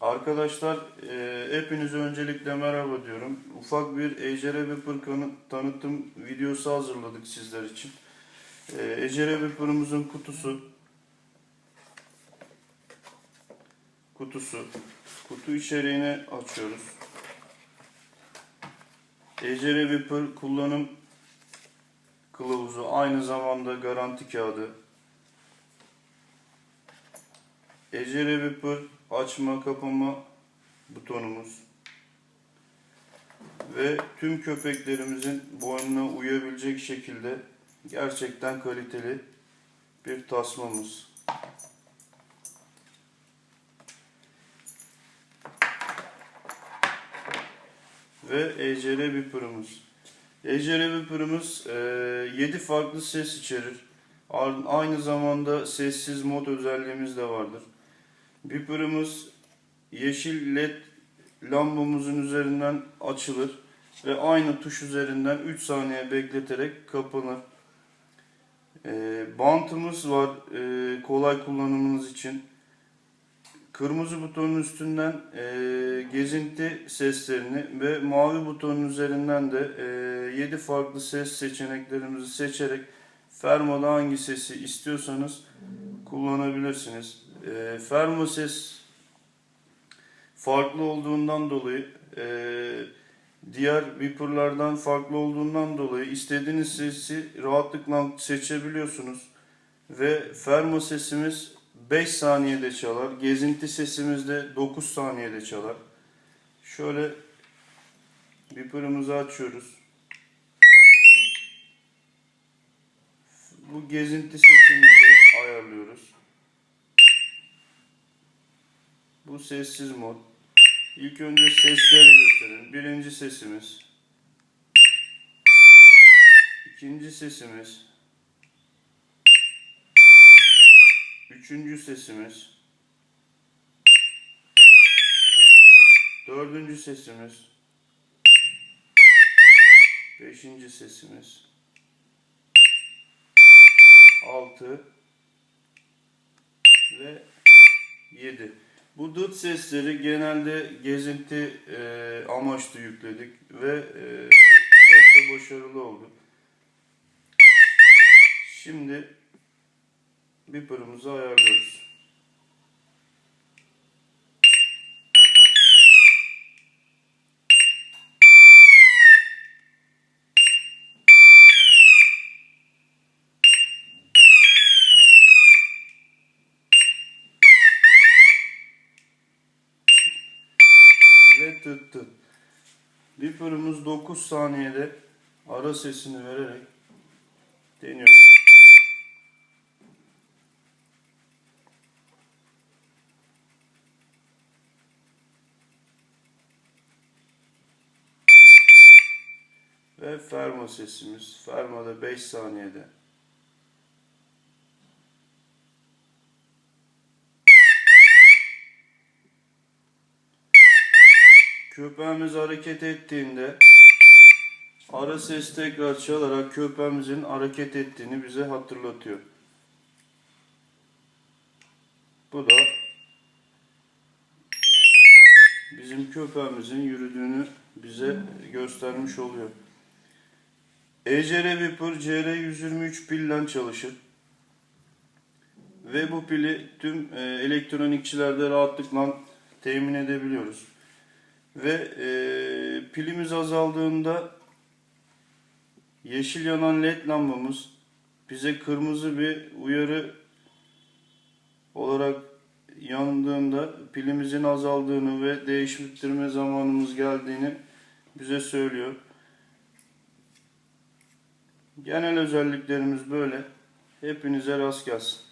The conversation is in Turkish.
Arkadaşlar e, hepinize öncelikle merhaba diyorum. Ufak bir Ecere Vapor tanıtım videosu hazırladık sizler için. E, Ecere Vapor'umuzun kutusu. Kutusu. Kutu içeriğini açıyoruz. Ecere Vapor kullanım kılavuzu aynı zamanda garanti kağıdı. Ecere Vapor açma kapama butonumuz ve tüm köpeklerimizin boynuna uyabilecek şekilde gerçekten kaliteli bir tasmamız. Ve ECR Viper'ımız. ECR Viper'ımız 7 farklı ses içerir. Aynı zamanda sessiz mod özelliğimiz de vardır. Viper'ımız yeşil led lambamızın üzerinden açılır ve aynı tuş üzerinden 3 saniye bekleterek kapanır. Ee, bantımız var ee, kolay kullanımınız için. Kırmızı butonun üstünden ee, gezinti seslerini ve mavi butonun üzerinden de 7 farklı ses seçeneklerimizi seçerek fermada hangi sesi istiyorsanız kullanabilirsiniz. E, fermo ses farklı olduğundan dolayı e, diğer Viper'lardan farklı olduğundan dolayı istediğiniz sesi rahatlıkla seçebiliyorsunuz. Ve fermo sesimiz 5 saniyede çalar. Gezinti sesimiz de 9 saniyede çalar. Şöyle Viper'ımızı açıyoruz. Bu gezinti sesimizi ayarlıyoruz. Bu sessiz mod. İlk önce sesleri gösterelim. Birinci sesimiz. İkinci sesimiz. Üçüncü sesimiz. Dördüncü sesimiz. Beşinci sesimiz. Altı ve 7. Bu dıt sesleri genelde gezinti e, amaçlı yükledik ve e, çok da başarılı oldu. Şimdi Beeper'ımızı ayarlıyoruz. Tıt. Beeper'ımız 9 saniyede ara sesini vererek deniyoruz. Ve ferma sesimiz. Fermada 5 saniyede. Köpeğimiz hareket ettiğinde ara ses tekrar çalarak köpeğimizin hareket ettiğini bize hatırlatıyor. Bu da bizim köpeğimizin yürüdüğünü bize göstermiş oluyor. ECR Viper CR123 pille çalışır. Ve bu pili tüm e, elektronikçilerde rahatlıkla temin edebiliyoruz. Ve e, pilimiz azaldığında yeşil yanan led lambamız bize kırmızı bir uyarı olarak yandığında pilimizin azaldığını ve değiştirme zamanımız geldiğini bize söylüyor. Genel özelliklerimiz böyle. Hepinize rast gelsin.